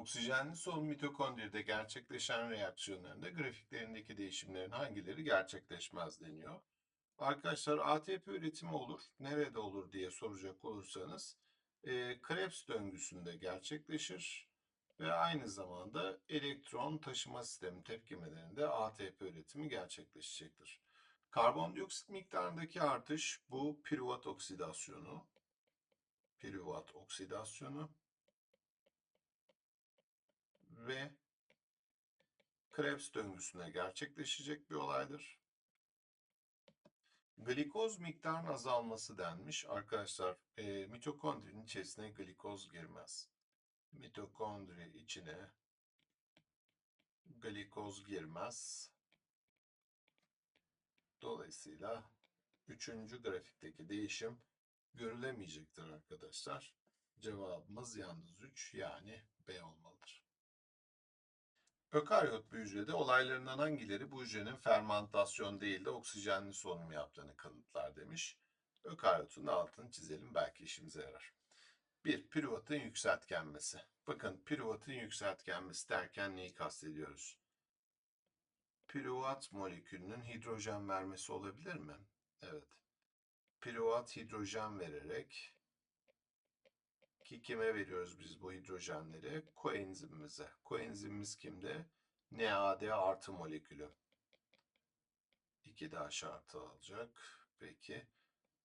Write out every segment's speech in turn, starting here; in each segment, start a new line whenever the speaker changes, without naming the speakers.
Oksijenli solunum mitokondride gerçekleşen reaksiyonlarında grafiklerindeki değişimlerin hangileri gerçekleşmez deniyor. Arkadaşlar ATP üretimi olur. Nerede olur diye soracak olursanız e, Krebs döngüsünde gerçekleşir ve aynı zamanda elektron taşıma sistemi tepkimelerinde ATP üretimi gerçekleşecektir. Karbondioksit miktarındaki artış bu piruvat oksidasyonu. Piruvat oksidasyonu ve Krebs döngüsünde gerçekleşecek bir olaydır. Glikoz miktarının azalması denmiş. Arkadaşlar e, mitokondrinin içerisine glikoz girmez. Mitokondri içine glikoz girmez. Dolayısıyla üçüncü grafikteki değişim görülemeyecektir arkadaşlar. Cevabımız yalnız 3 yani B olmalıdır. Ökaryot bir hücrede olaylarından hangileri bu hücrenin fermantasyon değil de oksijenli solunum yaptığını kanıtlar demiş. Ökaryotun altını çizelim belki işimize yarar. 1. Piruvatın yükseltgenmesi. Bakın piruvatın yükseltgenmesi derken neyi kastediyoruz? Piruvat molekülünün hidrojen vermesi olabilir mi? Evet. Piruvat hidrojen vererek ki kime veriyoruz biz bu hidrojenleri? Koenzimimize. Koenzimimiz kimde? NAD artı molekülü. 2 daha şartı alacak. Peki.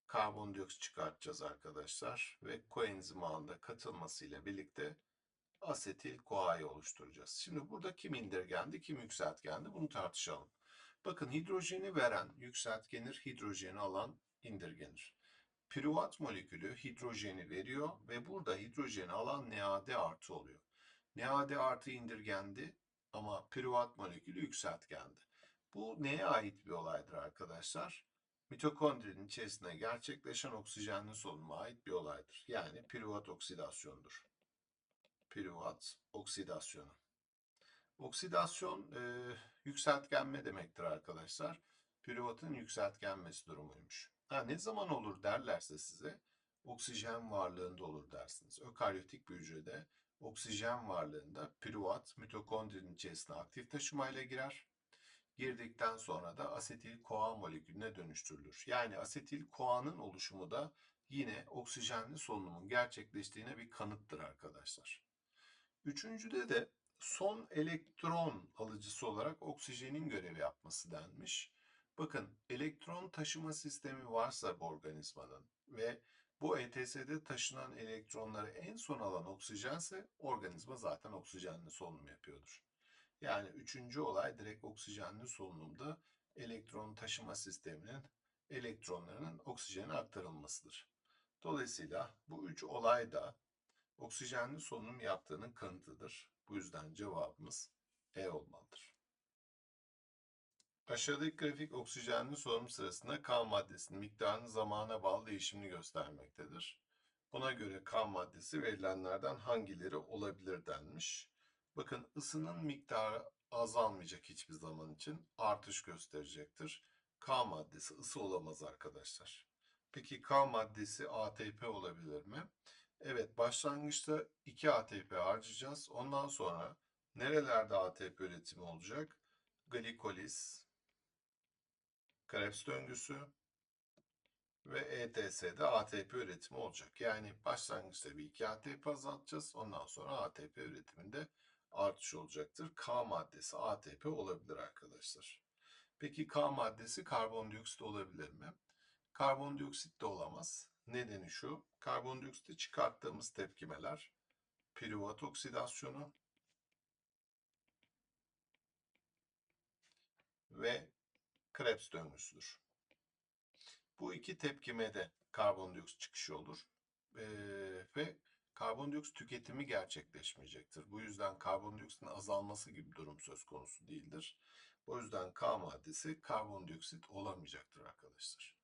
Karbondioksit çıkartacağız arkadaşlar. Ve koenzim ağında katılmasıyla birlikte asetil CoA'yı oluşturacağız. Şimdi burada kim indirgendi, kim yükseltgendi bunu tartışalım. Bakın hidrojeni veren yükseltgenir, hidrojeni alan indirgenir. Piruvat molekülü hidrojeni veriyor ve burada hidrojeni alan NAD artı oluyor. NAD artı indirgendi ama piruvat molekülü yükseltgendi. Bu neye ait bir olaydır arkadaşlar? Mitokondrinin içerisinde gerçekleşen oksijenli solunuma ait bir olaydır. Yani piruvat oksidasyondur. Piruvat oksidasyonu. Oksidasyon e, yükseltgenme demektir arkadaşlar. Piruvatın yükseltgenmesi durumuymuş. Ha, ne zaman olur derlerse size oksijen varlığında olur dersiniz. Ökaryotik bir hücrede oksijen varlığında piruvat mitokondrinin içerisine aktif taşımayla girer. Girdikten sonra da asetil CoA molekülüne dönüştürülür. Yani asetil CoA'nın oluşumu da yine oksijenli solunumun gerçekleştiğine bir kanıttır arkadaşlar. Üçüncüde de son elektron alıcısı olarak oksijenin görev yapması denmiş. Bakın elektron taşıma sistemi varsa bu organizmanın ve bu ETS'de taşınan elektronları en son alan oksijense organizma zaten oksijenli solunum yapıyordur. Yani üçüncü olay direkt oksijenli solunumda elektron taşıma sisteminin elektronlarının oksijene aktarılmasıdır. Dolayısıyla bu üç olay da oksijenli solunum yaptığının kanıtıdır. Bu yüzden cevabımız E olmalıdır. Aşağıdaki grafik oksijenli solunum sırasında K maddesinin miktarının zamana bağlı değişimini göstermektedir. Buna göre K maddesi verilenlerden hangileri olabilir denmiş. Bakın ısının miktarı azalmayacak hiçbir zaman için artış gösterecektir. K maddesi ısı olamaz arkadaşlar. Peki K maddesi ATP olabilir mi? Evet başlangıçta 2 ATP harcayacağız. Ondan sonra nerelerde ATP üretimi olacak? Glikoliz, Krebs döngüsü ve ETS'de ATP üretimi olacak. Yani başlangıçta bir 2 ATP azaltacağız. Ondan sonra ATP üretiminde artış olacaktır. K maddesi ATP olabilir arkadaşlar. Peki K maddesi karbondioksit olabilir mi? Karbondioksit de olamaz. Nedeni şu, karbondioksiti çıkarttığımız tepkimeler, piruvat oksidasyonu ve Krebs döngüsüdür. Bu iki tepkimede karbondioksit çıkışı olur ee, ve karbondioksit tüketimi gerçekleşmeyecektir. Bu yüzden karbondioksitin azalması gibi durum söz konusu değildir. O yüzden K maddesi karbondioksit olamayacaktır arkadaşlar.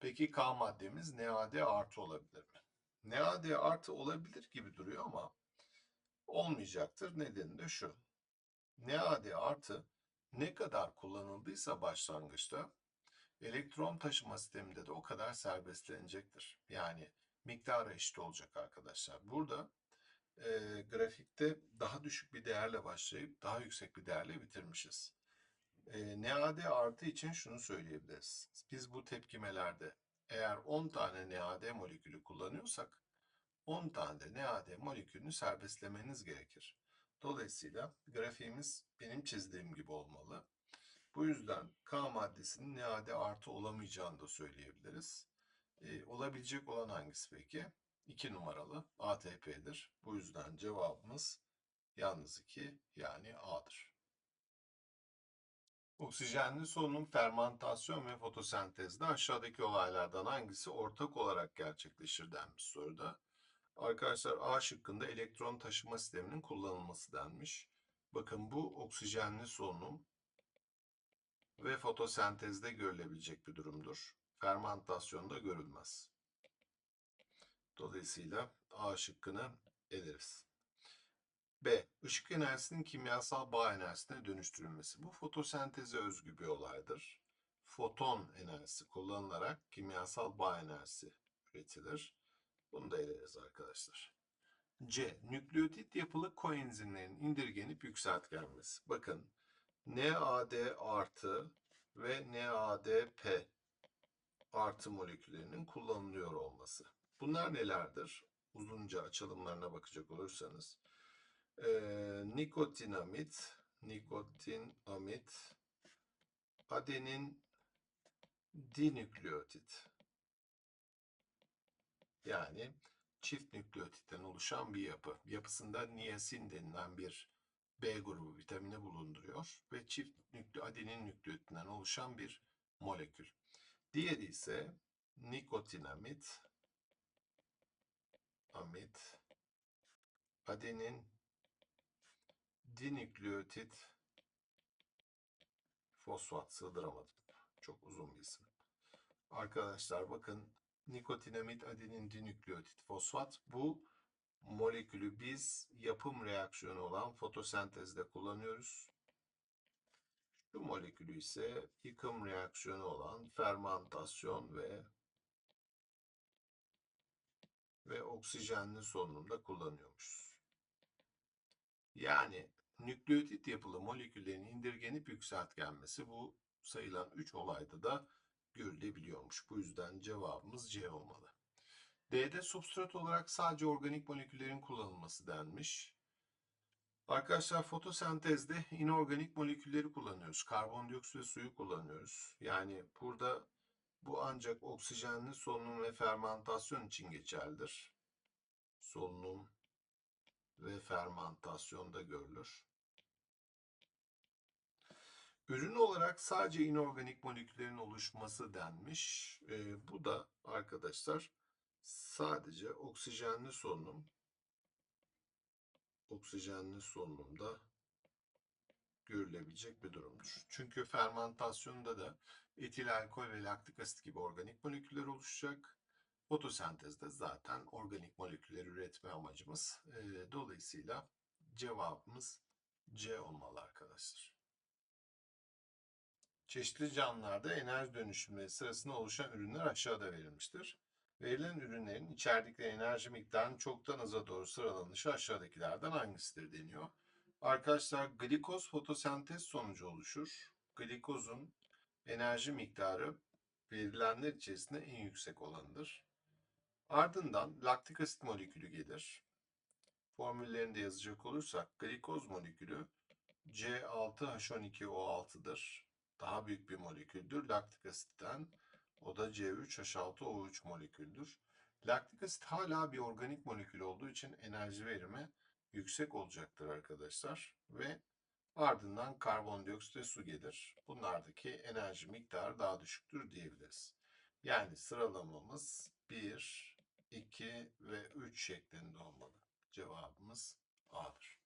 Peki K maddemiz NAD artı olabilir mi? NAD artı olabilir gibi duruyor ama olmayacaktır. Nedeni de şu. NAD artı ne kadar kullanıldıysa başlangıçta elektron taşıma sisteminde de o kadar serbestlenecektir. Yani miktarı eşit olacak arkadaşlar. Burada e, grafikte daha düşük bir değerle başlayıp daha yüksek bir değerle bitirmişiz. E, NAD artı için şunu söyleyebiliriz. Biz bu tepkimelerde eğer 10 tane NAD molekülü kullanıyorsak 10 tane de NAD molekülünü serbestlemeniz gerekir. Dolayısıyla grafiğimiz benim çizdiğim gibi olmalı. Bu yüzden K maddesinin NAD artı olamayacağını da söyleyebiliriz. E, olabilecek olan hangisi peki? 2 numaralı ATP'dir. Bu yüzden cevabımız yalnız 2 yani A'dır. Oksijenli solunum fermantasyon ve fotosentezde aşağıdaki olaylardan hangisi ortak olarak gerçekleşir denmiş soruda. Arkadaşlar A şıkkında elektron taşıma sisteminin kullanılması denmiş. Bakın bu oksijenli solunum ve fotosentezde görülebilecek bir durumdur. Fermantasyonda görülmez. Dolayısıyla A şıkkını eleriz. B. Işık enerjisinin kimyasal bağ enerjisine dönüştürülmesi. Bu fotosenteze özgü bir olaydır. Foton enerjisi kullanılarak kimyasal bağ enerjisi üretilir. Bunu da eleriz arkadaşlar. C. Nükleotit yapılı koenzimlerin indirgenip yükseltgenmesi. Bakın NAD artı ve NADP artı moleküllerinin kullanılıyor olması. Bunlar nelerdir? Uzunca açılımlarına bakacak olursanız. Ee, nikotinamit, nikotinamit, adenin dinükleotit. Yani çift nükleotitten oluşan bir yapı. Yapısında niyasin denilen bir B grubu vitamini bulunduruyor ve çift nükle adenin nükleotidinden oluşan bir molekül. Diğeri ise nikotinamit, amit, adenin dinükleotit fosfat sığdıramadım. Çok uzun bir isim. Arkadaşlar bakın nikotinamit adenin dinükleotit fosfat bu molekülü biz yapım reaksiyonu olan fotosentezde kullanıyoruz. Şu molekülü ise yıkım reaksiyonu olan fermantasyon ve ve oksijenli solunumda kullanıyormuşuz. Yani nükleotit yapılı moleküllerin indirgenip yükseltgenmesi bu sayılan 3 olayda da görülebiliyormuş. Bu yüzden cevabımız C olmalı. D'de substrat olarak sadece organik moleküllerin kullanılması denmiş. Arkadaşlar fotosentezde inorganik molekülleri kullanıyoruz. Karbondioksit ve suyu kullanıyoruz. Yani burada bu ancak oksijenli solunum ve fermentasyon için geçerlidir. Solunum ve fermentasyonda görülür. Ürün olarak sadece inorganik moleküllerin oluşması denmiş. E, bu da arkadaşlar sadece oksijenli solunum oksijenli solunumda görülebilecek bir durumdur. Çünkü fermentasyonda da etil alkol ve laktik asit gibi organik moleküller oluşacak. Fotosentezde zaten organik moleküller üretme amacımız. Dolayısıyla cevabımız C olmalı arkadaşlar. Çeşitli canlılarda enerji dönüşümleri sırasında oluşan ürünler aşağıda verilmiştir. Verilen ürünlerin içerdikleri enerji miktarının çoktan aza doğru sıralanışı aşağıdakilerden hangisidir deniyor. Arkadaşlar glikoz fotosentez sonucu oluşur. Glikozun enerji miktarı verilenler içerisinde en yüksek olanıdır. Ardından laktik asit molekülü gelir. Formüllerini de yazacak olursak glikoz molekülü C6H12O6'dır. Daha büyük bir moleküldür laktik asitten. O da C3H6O3 moleküldür. Laktik asit hala bir organik molekül olduğu için enerji verimi yüksek olacaktır arkadaşlar. Ve ardından karbondioksit ve su gelir. Bunlardaki enerji miktarı daha düşüktür diyebiliriz. Yani sıralamamız 1, 2 ve 3 şeklinde olmalı. Cevabımız A'dır.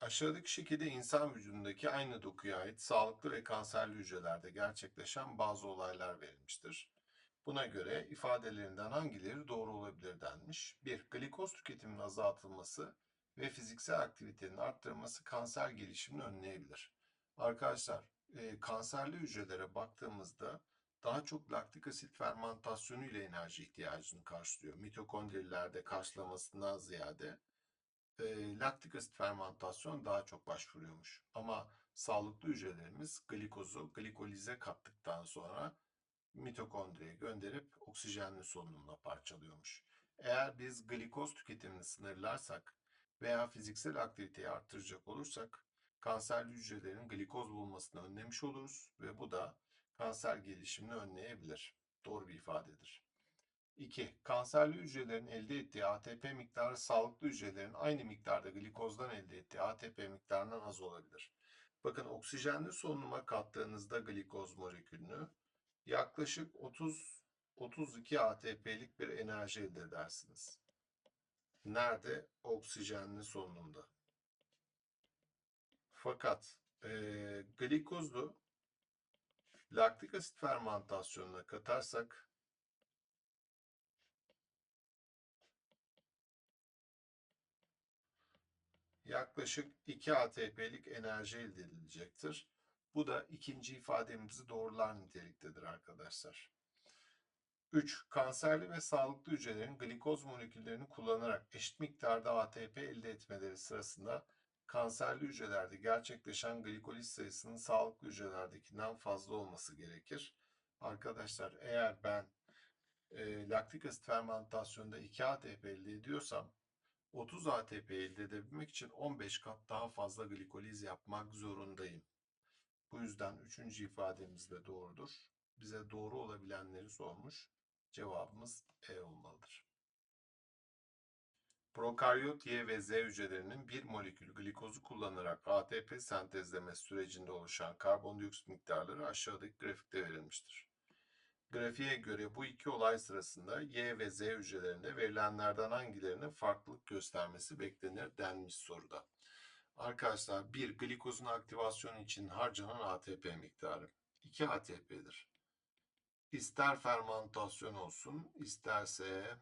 Aşağıdaki şekilde insan vücudundaki aynı dokuya ait sağlıklı ve kanserli hücrelerde gerçekleşen bazı olaylar verilmiştir. Buna göre ifadelerinden hangileri doğru olabilir denmiş. 1. Glikoz tüketiminin azaltılması ve fiziksel aktivitenin arttırılması kanser gelişimini önleyebilir. Arkadaşlar e, kanserli hücrelere baktığımızda daha çok laktik asit fermentasyonu ile enerji ihtiyacını karşılıyor. Mitokondrilerde karşılamasından ziyade e, laktik asit fermantasyon daha çok başvuruyormuş. Ama sağlıklı hücrelerimiz glikozu glikolize kattıktan sonra mitokondriye gönderip oksijenli solunumla parçalıyormuş. Eğer biz glikoz tüketimini sınırlarsak veya fiziksel aktiviteyi arttıracak olursak kanserli hücrelerin glikoz bulmasını önlemiş oluruz ve bu da kanser gelişimini önleyebilir. Doğru bir ifadedir. 2. Kanserli hücrelerin elde ettiği ATP miktarı sağlıklı hücrelerin aynı miktarda glikozdan elde ettiği ATP miktarından az olabilir. Bakın oksijenli solunuma kattığınızda glikoz molekülünü yaklaşık 30 32 ATP'lik bir enerji elde edersiniz. Nerede? Oksijenli solunumda. Fakat e, glikozu laktik asit fermantasyonuna katarsak yaklaşık 2 ATP'lik enerji elde edilecektir. Bu da ikinci ifademizi doğrular niteliktedir arkadaşlar. 3. Kanserli ve sağlıklı hücrelerin glikoz moleküllerini kullanarak eşit miktarda ATP elde etmeleri sırasında kanserli hücrelerde gerçekleşen glikoliz sayısının sağlıklı hücrelerdekinden fazla olması gerekir. Arkadaşlar eğer ben e, laktik asit fermentasyonda 2 ATP elde ediyorsam 30 ATP elde edebilmek için 15 kat daha fazla glikoliz yapmak zorundayım. Bu yüzden üçüncü ifademiz de doğrudur. Bize doğru olabilenleri sormuş. Cevabımız E olmalıdır. Prokaryot Y ve Z hücrelerinin bir molekül glikozu kullanarak ATP sentezlemesi sürecinde oluşan karbondioksit miktarları aşağıdaki grafikte verilmiştir. Grafiğe göre bu iki olay sırasında Y ve Z hücrelerinde verilenlerden hangilerinin farklılık göstermesi beklenir denmiş soruda. Arkadaşlar bir glikozun aktivasyonu için harcanan ATP miktarı 2 ATP'dir. İster fermantasyon olsun, isterse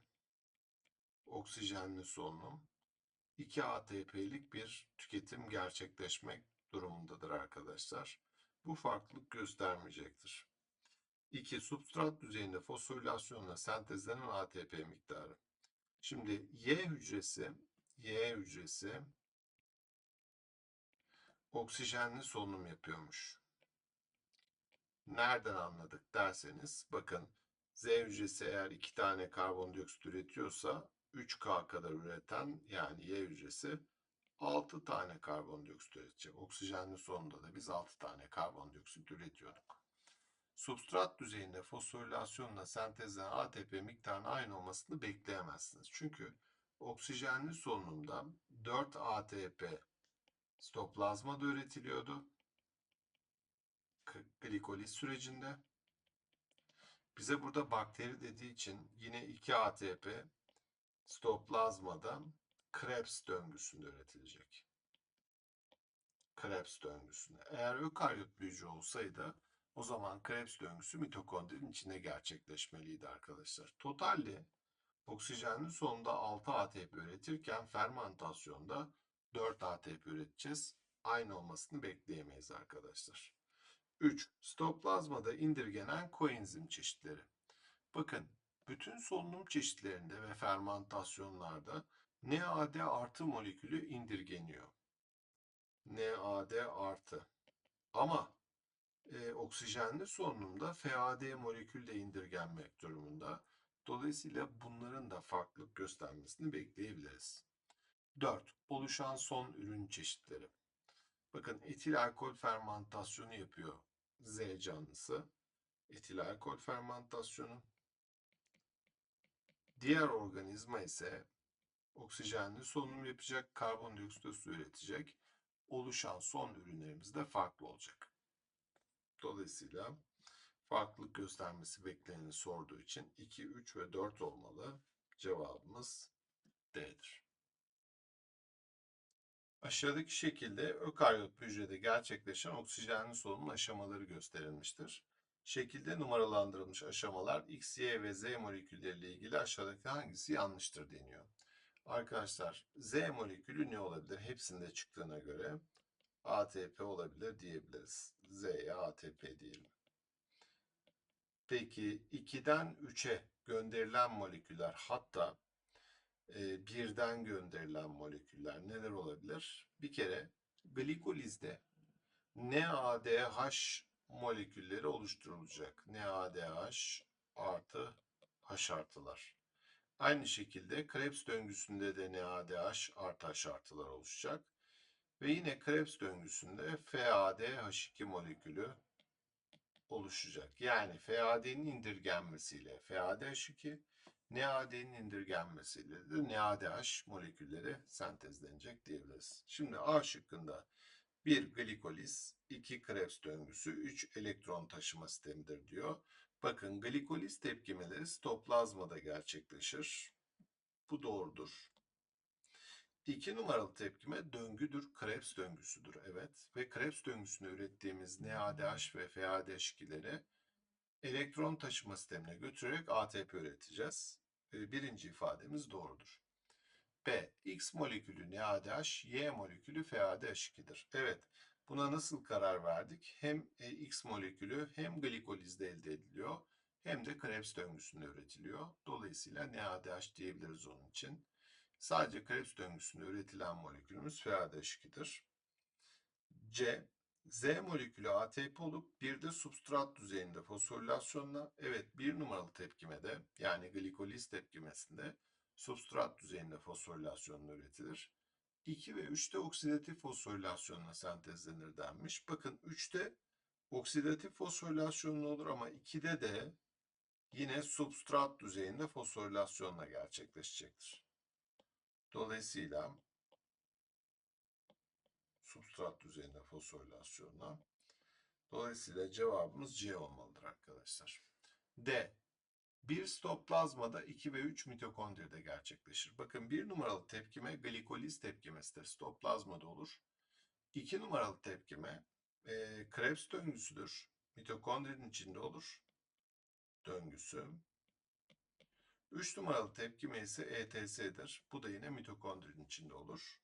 oksijenli solunum 2 ATP'lik bir tüketim gerçekleşmek durumundadır arkadaşlar. Bu farklılık göstermeyecektir. 2. Substrat düzeyinde fosforilasyonla sentezlenen ATP miktarı. Şimdi Y hücresi, Y hücresi oksijenli solunum yapıyormuş. Nereden anladık derseniz bakın Z hücresi eğer 2 tane karbondioksit üretiyorsa 3K kadar üreten yani Y hücresi 6 tane karbondioksit üretecek. Oksijenli solunumda da biz 6 tane karbondioksit üretiyorduk. Substrat düzeyinde fosforilasyonla sentezlenen ATP miktarının aynı olmasını bekleyemezsiniz. Çünkü oksijenli solunumda 4 ATP stoplazmada üretiliyordu. Glikoliz sürecinde. Bize burada bakteri dediği için yine 2 ATP stoplazmada Krebs döngüsünde üretilecek. Krebs döngüsünde. Eğer ökaryot hücre olsaydı o zaman Krebs döngüsü mitokondrinin içinde gerçekleşmeliydi arkadaşlar. Totalde oksijenli sonunda 6 ATP üretirken fermentasyonda 4 ATP üreteceğiz. Aynı olmasını bekleyemeyiz arkadaşlar. 3. Stoplazmada indirgenen koenzim çeşitleri. Bakın bütün solunum çeşitlerinde ve fermentasyonlarda NAD artı molekülü indirgeniyor. NAD artı. Ama e, oksijenli solunumda FAD molekül de indirgenmek durumunda. Dolayısıyla bunların da farklılık göstermesini bekleyebiliriz. 4. Oluşan son ürün çeşitleri. Bakın etil alkol fermentasyonu yapıyor Z canlısı. Etil alkol fermentasyonu. Diğer organizma ise oksijenli solunum yapacak, karbondioksit üretecek. Oluşan son ürünlerimiz de farklı olacak. Dolayısıyla farklılık göstermesi bekleneni sorduğu için 2, 3 ve 4 olmalı. Cevabımız D'dir. Aşağıdaki şekilde ökaryot hücrede gerçekleşen oksijenli solunum aşamaları gösterilmiştir. Şekilde numaralandırılmış aşamalar X, Y ve Z molekülleriyle ilgili aşağıdaki hangisi yanlıştır deniyor. Arkadaşlar Z molekülü ne olabilir? Hepsinde çıktığına göre ATP olabilir diyebiliriz. Z'ye ATP diyelim. Peki 2'den 3'e gönderilen moleküller hatta e, birden gönderilen moleküller neler olabilir? Bir kere glikolizde NADH molekülleri oluşturulacak. NADH artı H artılar. Aynı şekilde Krebs döngüsünde de NADH artı H artılar oluşacak. Ve yine Krebs döngüsünde FADH2 molekülü oluşacak. Yani FAD'nin indirgenmesiyle FADH2, NAD'nin indirgenmesiyle de NADH molekülleri sentezlenecek diyebiliriz. Şimdi A şıkkında 1 glikoliz, 2 Krebs döngüsü, 3 elektron taşıma sistemidir diyor. Bakın glikoliz tepkimeleri sitoplazmada gerçekleşir. Bu doğrudur. 2 numaralı tepkime döngüdür, Krebs döngüsüdür. Evet ve Krebs döngüsünde ürettiğimiz NADH ve FADH2'leri elektron taşıma sistemine götürerek ATP üreteceğiz. Birinci ifademiz doğrudur. B. X molekülü NADH, Y molekülü FADH2'dir. Evet, buna nasıl karar verdik? Hem X molekülü hem glikolizde elde ediliyor hem de Krebs döngüsünde üretiliyor. Dolayısıyla NADH diyebiliriz onun için. Sadece Krebs döngüsünde üretilen molekülümüz FADH2'dir. C. Z molekülü ATP olup bir de substrat düzeyinde fosforilasyonla evet bir numaralı tepkimede yani glikoliz tepkimesinde substrat düzeyinde fosforilasyonla üretilir. 2 ve 3'te oksidatif fosforilasyonla sentezlenir denmiş. Bakın 3'te oksidatif fosforilasyonla olur ama 2'de de yine substrat düzeyinde fosforilasyonla gerçekleşecektir. Dolayısıyla substrat düzeyinde fosforilasyonla. Dolayısıyla cevabımız C olmalıdır arkadaşlar. D. Bir stoplazmada 2 ve 3 mitokondride gerçekleşir. Bakın bir numaralı tepkime glikoliz tepkimesidir. Stoplazmada olur. 2 numaralı tepkime e, Krebs döngüsüdür. Mitokondrinin içinde olur. Döngüsü. 3 numaralı tepkime ise ETS'dir. Bu da yine mitokondrinin içinde olur.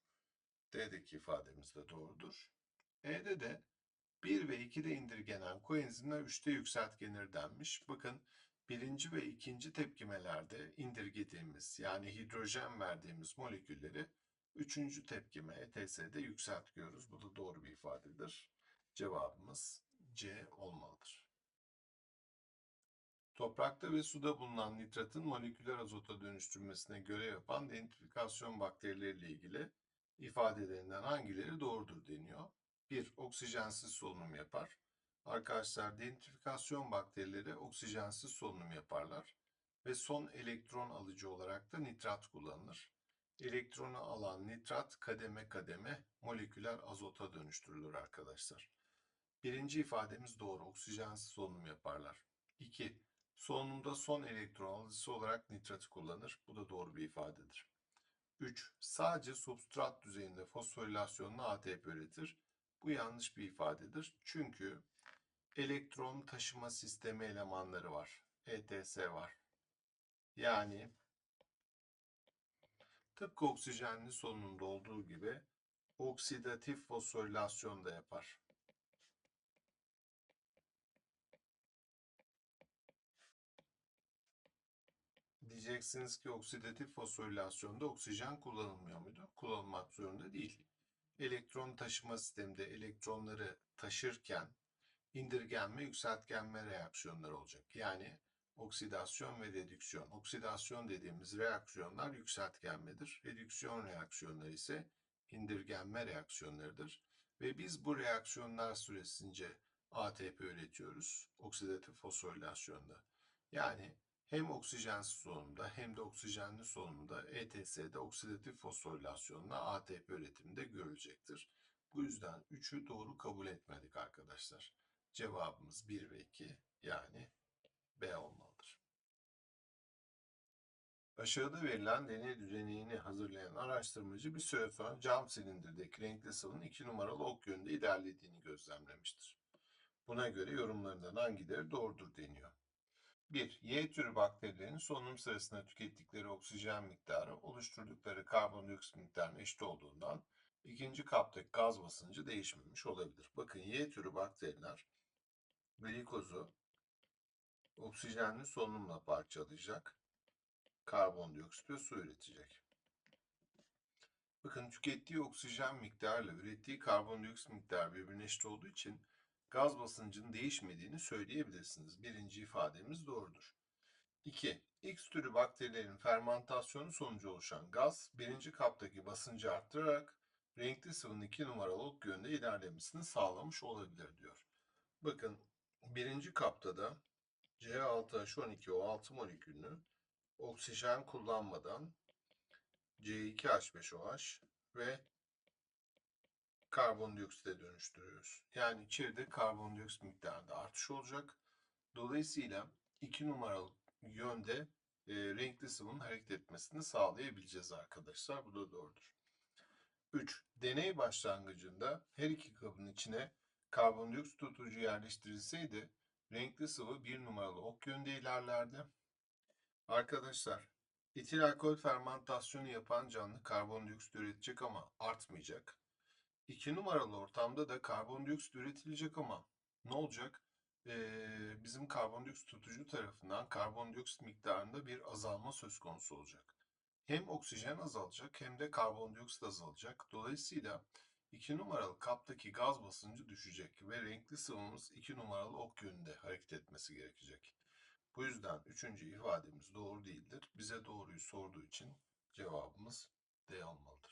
D'deki ifademiz de doğrudur. E'de de 1 ve 2'de indirgenen koenzimler 3'te yükseltgenir denmiş. Bakın birinci ve ikinci tepkimelerde indirgediğimiz yani hidrojen verdiğimiz molekülleri üçüncü tepkime ETS'de yükseltiyoruz. Bu da doğru bir ifadedir. Cevabımız C olmalıdır. Toprakta ve suda bulunan nitratın moleküler azota dönüştürmesine görev yapan denitrifikasyon bakterileriyle ilgili ifadelerinden hangileri doğrudur deniyor. 1. Oksijensiz solunum yapar. Arkadaşlar denitrifikasyon bakterileri oksijensiz solunum yaparlar ve son elektron alıcı olarak da nitrat kullanılır. Elektronu alan nitrat kademe kademe moleküler azota dönüştürülür arkadaşlar. Birinci ifademiz doğru. Oksijensiz solunum yaparlar. 2. Solunumda son elektron alıcısı olarak nitratı kullanır. Bu da doğru bir ifadedir. 3. Sadece substrat düzeyinde fosforilasyonla ATP üretir. Bu yanlış bir ifadedir. Çünkü elektron taşıma sistemi elemanları var. ETS var. Yani tıpkı oksijenli solunumda olduğu gibi oksidatif fosforilasyon da yapar. Diyeceksiniz ki oksidatif fosforilasyonda oksijen kullanılmıyor muydu? Kullanılmak zorunda değil. Elektron taşıma sisteminde elektronları taşırken indirgenme, yükseltgenme reaksiyonları olacak. Yani oksidasyon ve redüksiyon. Oksidasyon dediğimiz reaksiyonlar yükseltgenmedir. Redüksiyon reaksiyonları ise indirgenme reaksiyonlarıdır. Ve biz bu reaksiyonlar süresince ATP üretiyoruz oksidatif fosforilasyonda. Yani hem oksijensiz solunumda hem de oksijenli solunumda ETS'de oksidatif fosforilasyonla ATP üretiminde görülecektir. Bu yüzden 3'ü doğru kabul etmedik arkadaşlar. Cevabımız 1 ve 2 yani B olmalıdır. Aşağıda verilen deney düzenini hazırlayan araştırmacı bir süre sonra cam silindirdeki renkli sıvının 2 numaralı ok yönünde ilerlediğini gözlemlemiştir. Buna göre yorumlarından hangileri doğrudur deniyor. 1. Y türü bakterilerin solunum sırasında tükettikleri oksijen miktarı oluşturdukları karbondioksit miktarına eşit olduğundan ikinci kaptaki gaz basıncı değişmemiş olabilir. Bakın Y türü bakteriler glikozu oksijenli solunumla parçalayacak, karbondioksit ve su üretecek. Bakın tükettiği oksijen miktarıyla ürettiği karbondioksit miktarı birbirine eşit olduğu için gaz basıncının değişmediğini söyleyebilirsiniz. Birinci ifademiz doğrudur. 2. X türü bakterilerin fermentasyonu sonucu oluşan gaz birinci kaptaki basıncı arttırarak renkli sıvının 2 numaralı yönde ilerlemesini sağlamış olabilir diyor. Bakın birinci kapta da C6H12O6 molekülünü oksijen kullanmadan C2H5OH ve karbondioksite dönüştürüyoruz. Yani içeride karbondioksit miktarında artış olacak. Dolayısıyla 2 numaralı yönde e, renkli sıvının hareket etmesini sağlayabileceğiz arkadaşlar. Bu da doğrudur. 3. Deney başlangıcında her iki kabın içine karbondioksit tutucu yerleştirilseydi renkli sıvı 1 numaralı ok yönde ilerlerdi. Arkadaşlar etil alkol fermentasyonu yapan canlı karbondioksit üretecek ama artmayacak. 2 numaralı ortamda da karbondioksit üretilecek ama ne olacak? Ee, bizim karbondioksit tutucu tarafından karbondioksit miktarında bir azalma söz konusu olacak. Hem oksijen azalacak hem de karbondioksit azalacak. Dolayısıyla 2 numaralı kaptaki gaz basıncı düşecek ve renkli sıvımız 2 numaralı ok yönünde hareket etmesi gerekecek. Bu yüzden üçüncü ifademiz doğru değildir. Bize doğruyu sorduğu için cevabımız D olmalıdır.